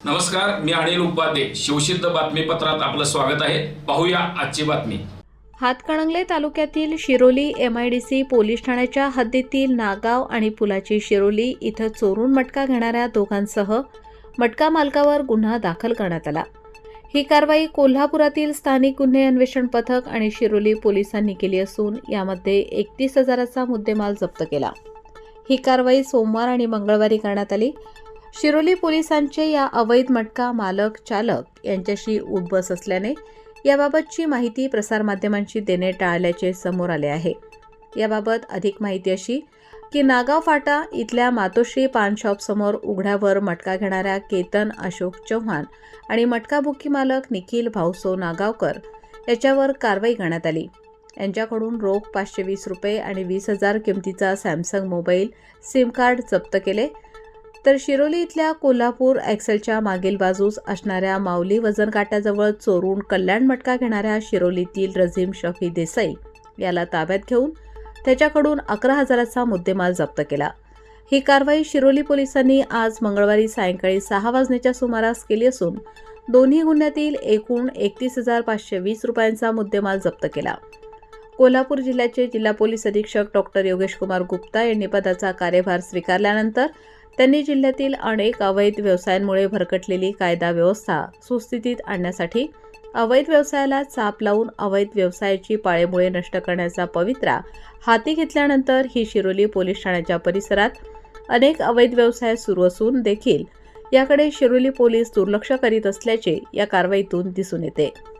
नमस्कार मी अनिल उपाध्ये. शिवसिद्ध बातमीपत्रात आपलं स्वागत आहे. पाहूया आजची बातमी. हातकणंगले तालुक्यातील शिरोली एमआयडीसी पोलीस ठाण्याच्या हद्दीतील नागाव आणि पुलाची शिरोली इथं चोरून मटका घेणाऱ्या दोघांसह मटका मालकावर गुन्हा दाखल करण्यात आला. ही कारवाई कोल्हापुरातील स्थानिक गुन्हे अन्वेषण पथक आणि शिरोली पोलिसांनी केली असून यामध्ये एकतीस हजाराचा मुद्देमाल जप्त केला. ही कारवाई सोमवार आणि मंगळवारी करण्यात आली. शिरोली पोलिसांचे या अवैध मटका मालक चालक यांच्याशी उठबस असल्याने याबाबतची माहिती प्रसारमाध्यमांशी देणे टाळल्याचे समोर आले आहे. याबाबत अधिक माहिती अशी की नागाव फाटा इथल्या मातोश्री पान शॉपसमोर उघड्यावर मटका घेणाऱ्या केतन अशोक चव्हाण आणि मटका बुकी मालक निखिल भाऊसो नागावकर याच्यावर कारवाई करण्यात आली. यांच्याकडून रोख पाचशे वीस रुपये आणि वीस हजार किमतीचा सॅमसंग मोबाईल सिम कार्ड जप्त केले. तर शिरोली इथल्या कोल्हापूर ॲक्सेलच्या मागील बाजूस असणाऱ्या माऊली वजन काट्याजवळ चोरून कल्याण मटका घेणाऱ्या शिरोलीतील रझीम शफी देसाई याला ताब्यात घेऊन त्याच्याकडून अकरा हजाराचा मुद्देमाल जप्त केला. ही कारवाई शिरोली पोलिसांनी आज मंगळवारी सायंकाळी सहा वाजण्याच्या सुमारास केली असून दोन्ही गुन्ह्यातील एकूण एकतीस हजार पाचशे वीस रुपयांचा मुद्देमाल जप्त केला. कोल्हापूर जिल्ह्याचे जिल्हा पोलीस अधीक्षक डॉक्टर योगेश कुमार गुप्ता यांनी पदाचा कार्यभार स्वीकारल्यानंतर त्यांनी जिल्ह्यातील अनेक अवैध व्यवसायांमुळे भरकटलेली कायदा व्यवस्था सुस्थितीत आणण्यासाठी अवैध व्यवसायाला चाप लावून अवैध व्यवसायाची पाळेमुळे नष्ट करण्याचा पवित्रा हाती घेतल्यानंतर ही शिरोली पोलीस ठाण्याच्या परिसरात अनेक अवैध व्यवसाय सुरू असून देखील याकडे शिरोली पोलीस दुर्लक्ष करीत असल्याचे या कारवाईतून दिसून येते.